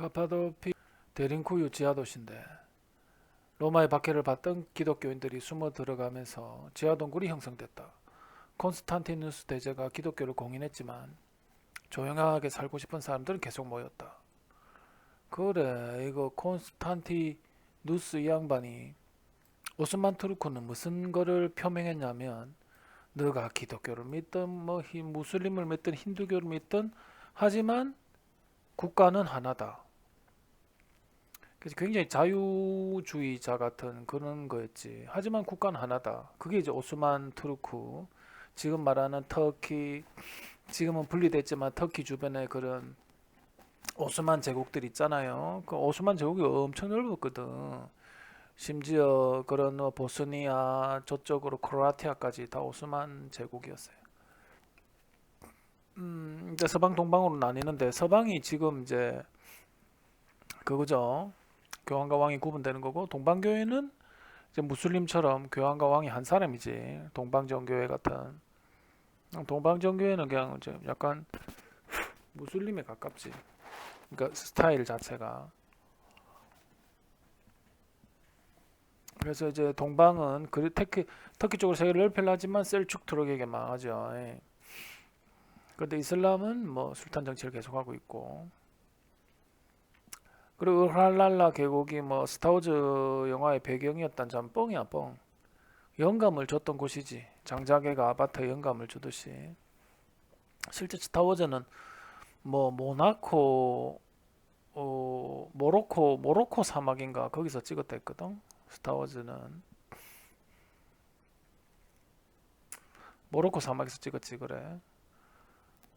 카파도피 데린쿠유 지하도시인데 로마의 박해를 받던 기독교인들이 숨어 들어가면서 지하동굴이 형성됐다. 콘스탄티누스 대제가 기독교를 공인했지만 조용하게 살고 싶은 사람들은 계속 모였다. 그래 이거 콘스탄티누스 이 양반이 오스만 투르크는 무슨 거를 표명했냐면 너가 기독교를 믿든 뭐 히- 무슬림을 믿든 힌두교를 믿든 하지만 국가는 하나다. 그래서 굉장히 자유주의자 같은 그런 거였지. 하지만 국가는 하나다. 그게 이제 오스만 투르크, 지금 말하는 터키, 지금은 분리됐지만 터키 주변에 그런 오스만 제국들 있잖아요. 그 오스만 제국이 엄청 넓었거든. 심지어 그런 뭐 보스니아 저쪽으로 크로아티아까지 다 오스만 제국이었어요. 음, 이제 서방 동방으로 나뉘는데 서방이 지금 이제 그거죠. 교황과 왕이 구분되는 거고 동방교회는 이제 무슬림처럼 교황과 왕이 한 사람이지. 동방정교회 같은 동방정교회는 그냥 이제 약간 무슬림에 가깝지. 그러니까 스타일 자체가. 그래서 이제 동방은 그 터키 터키 쪽으로 세계를 넓히려 하지만 셀축 투르크에게 망하죠. 예. 그런데 이슬람은 뭐 술탄 정치를 계속하고 있고 그리고 할랄라 계곡이 뭐 스타워즈 영화의 배경이었단 참 뻥이야 뻥. 영감을 줬던 곳이지. 장자계가 아바타에 영감을 주듯이. 실제 스타워즈는 뭐 모나코 어, 모로코 모로코 사막인가 거기서 찍었다 했거든 스타워즈는. 모로코 사막에서 찍었지 그래.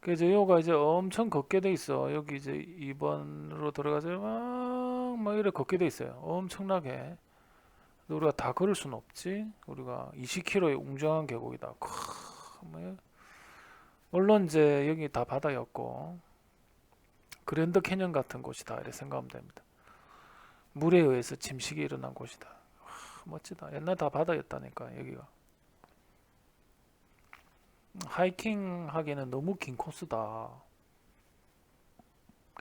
그래서 여기가 이제 엄청 걷게 돼 있어. 여기 이제 2번으로 들어가서 막, 막 이렇게 걷게 돼 있어요. 엄청나게. 우리가 다 걸을 수는 없지. 우리가 20km의 웅장한 계곡이다. 크, 뭐, 물론 이제 여기 다 바다였고 그랜드 캐년 같은 곳이다. 이렇게 생각하면 됩니다. 물에 의해서 침식이 일어난 곳이다. 와, 멋지다. 옛날 다 바다였다니까 여기가. 하이킹 하기에는 너무 긴 코스다.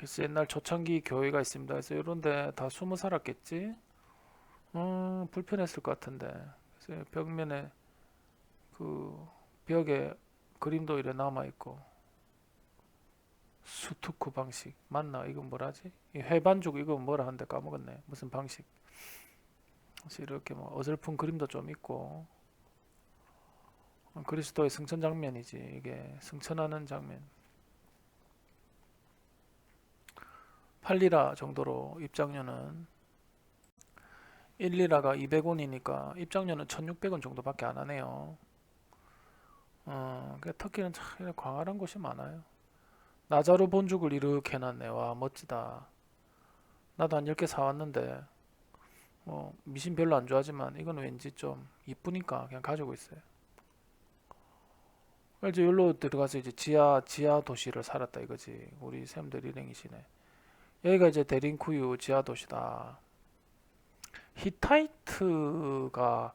그래서 옛날 초창기 교회가 있습니다. 그래서 이런데 다 숨어 살았겠지? 음, 불편했을 것 같은데. 그래서 벽면에 그 벽에 그림도 이래 남아 있고. 수투쿠 방식 맞나? 이건 뭐라지? 이 회반죽 이거 뭐라 하는데 까먹었네. 무슨 방식? 그래서 이렇게 뭐 어설픈 그림도 좀 있고. 어, 그리스도의 승천 장면이지 이게 승천하는 장면 8리라 정도로 입장료는 1리라가 200원이니까 입장료는 1600원 정도밖에 안 하네요. 어, 그 터키는 참 광활한 곳이 많아요. 나자루 본죽을 이렇게 해놨네. 와 멋지다. 나도 한 10개 사왔는데 뭐 미신 별로 안 좋아하지만 이건 왠지 좀 이쁘니까 그냥 가지고 있어요. 이제 여기로 들어가서 이제 지하 지하 도시를 살았다 이거지. 우리 샘들 일행이시네. 여기가 이제 데린쿠유 지하 도시다. 히타이트가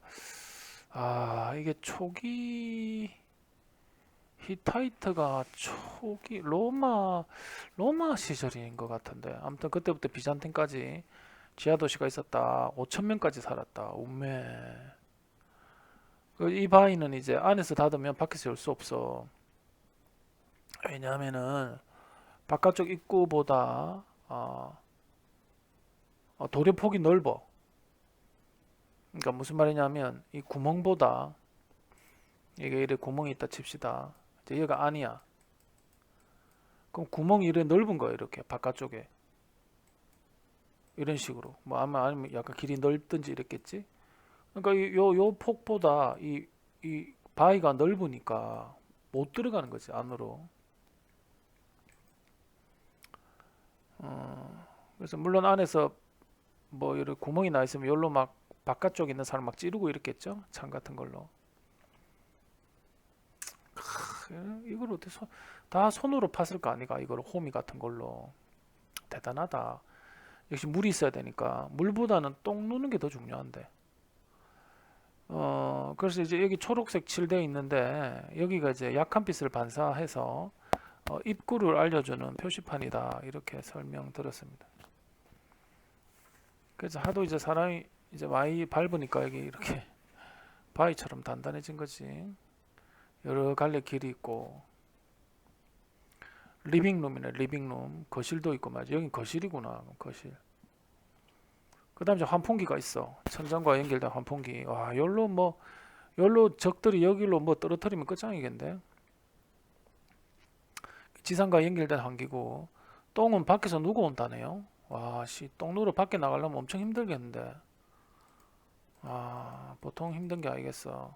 아 이게 초기 히타이트가 초기 로마 로마 시절인 것 같은데 아무튼 그때부터 비잔틴까지 지하 도시가 있었다. 5천 명까지 살았다. 우메. 그이 바위는 이제 안에서 닫으면 밖에서 열 수 없어. 왜냐하면은 바깥쪽 입구보다 어, 어, 도료 폭이 넓어. 그러니까 무슨 말이냐면 이 구멍보다 이게 이래 구멍이 있다 칩시다. 이제 얘가 아니야. 그럼 구멍이 이래 넓은 거야 이렇게 바깥쪽에 이런 식으로. 뭐 아마 아니면 약간 길이 넓든지 이랬겠지. 그러니까 이- 요, 요 폭보다 이, 이 바위가 넓으니까 못 들어가는 거지, 안으로. 어, 그래서 물론 안에서 뭐 이런 구멍이 나 있으면 여기로 막 바깥쪽에 있는 사람 막 찌르고 이랬겠죠? 창 같은 걸로. 크, 이걸 어떻게 손, 다 손으로 팠을 거 아니가? 이걸 호미 같은 걸로. 대단하다. 역시 물이 있어야 되니까 물보다는 똥 누는 게 더 중요한데. 어, 그래서 이제 여기 초록색 칠되어 있는데 여기가 이제 약한 빛을 반사해서 어, 입구를 알려주는 표시판이다. 이렇게 설명 들었습니다. 그래서 하도 이제 사람이 이제 많이 밟으니까 여기 이렇게 바위처럼 단단해진 거지. 여러 갈래 길이 있고. 리빙룸이네 리빙룸. 거실도 있고 맞아 여긴 거실이구나 거실. 그 다음에 환풍기가 있어. 천장과 연결된 환풍기. 와 열로 뭐 열로 적들이 여기로 뭐 떨어뜨리면 끝장이겠는데 지상과 연결된 환기고 똥은 밖에서 누구 온다네요? 와 씨 똥 누러 밖에 나가려면 엄청 힘들겠는데. 아 보통 힘든 게 아니겠어